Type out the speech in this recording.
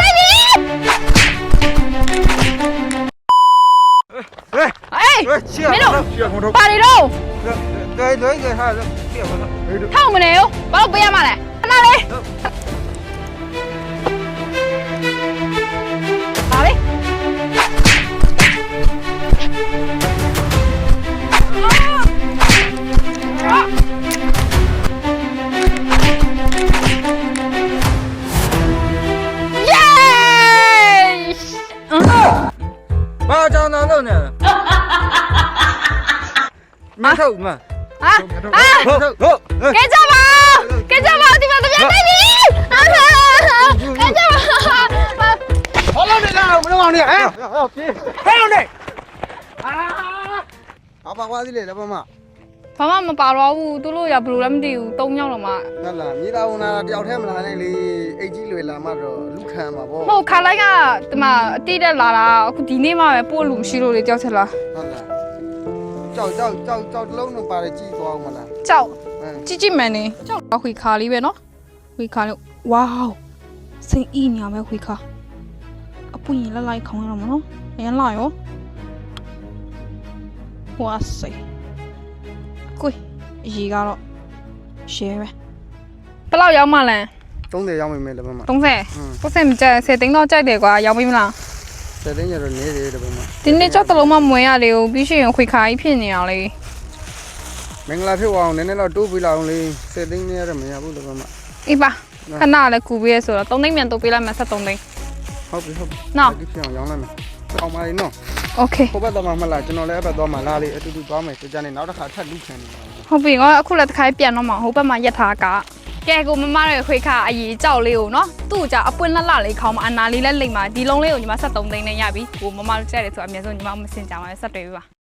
เอ้ยမင်းတို့ပါနေတော့ကဲလွိုင်းကဟာပြပါလားထောက်မနေဘူးဘာလို့ပေးရမလဲခဏလေး ဘာကြောင်တော့လုပ်နေလဲမထုတ်မဟာဟာဟုတ်ဟုတ်ကဲကြပါကဲကြပါဒီမှာတပြားသိပြီဟာကဲကြပါဟောလုံးနေလားမလုံးအောင်နေဟဲ့ဟောပြေးဟဲ့လုံးနေအာဘာပါသွားသေးလဲလဘမ ဘာမှမပါတော့ဘူးသူတို့ရဘယ်လိုလဲမသိဘူး၃ယောက်တော့မှဟုတ်လားမိသားဦးနာတယောက်တည်းမလာနဲ့လေအိတ်ကြီးလွယ်လာမှတော့လူခံမှာပေါ့မဟုတ်ခါလိုက်ကဒီမှာအတိတက်လာတာအခုဒီနေ့မှပဲပို့လို့မရှိလို့လေကြောက်ချက်လားဟုတ်လားကြောက်ကြောက်ကြောက်ကြောက်တစ်လုံးတော့ပါတယ်ကြည့်သွားအောင်မလားကြောက်ဟမ်ကြည့်ကြည့်မှန်နေကြောက်တော့ခွေခါလေးပဲနော်ခွေခါလေးဝေါစိတ်အီးညာပဲခွေခါအပွင့်ရင်လက်လိုက်ခေါင်းရတော့မနော်အရင်လာရောဝါစိ ကိုအကြီးကတော့ရှဲပဲဘယ်လောက်ရောက်မှလဲ30ရောက်မိမယ်လေဘာမှ30ဟမ်ပုစင်မကြ10သိန်းတော့ကြိုက်တယ်ကွာရောက်ပြီမလားစတဲ့ညတော့နေတယ်လေဘာမှဒီနေ့ကြောက်တလုံးမမွေရလေကိုပြီးရှိရင်ခွေခါကြီးဖြစ်နေအောင်လေမင်္ဂလာဖြစ်အောင်နည်းနည်းတော့တိုးပြီးလာအောင်လေစတဲ့ညရမရဘူးလေဘာမှအေးပါခဏလည်းကူပေးရဆိုတော့3သိန်းမြန်တော့ပေးလိုက်မယ်73သိန်းဟုတ်ပြီဟုတ်ပြီနော်ဒီဖြစ်အောင်ရောင်းလိုက်မယ်အောင်ပါလေနော် โอเค ဟိုဘက်တော့မှမလားကျွန်တော်လည်းအဲ့ဘက်တော့မှလာလေအတူတူသွားမယ်ကြကြနေနောက်တစ်ခါထပ်လူခံနေပါ ဟုတ်ပြီငါအခုလည်းတစ်ခါပြန်တော့မှဟိုဘက်မှာရက်ထားကကဲကိုမမရဲ့ခွေခါအကြီးကြောက်လေးကိုနော်သူ့ကြအပွင့်လက်လက်လေးခေါင်းမှာအနာလေးလည်းလိမ့်မှာဒီလုံးလေးကိုညီမ73သိန်းနဲ့ရပြီကိုမမတို့ကြိုက်တယ်ဆိုအမြဲဆုံးညီမမစင်ကြပါနဲ့ဆက်တွေ့ပြီပါ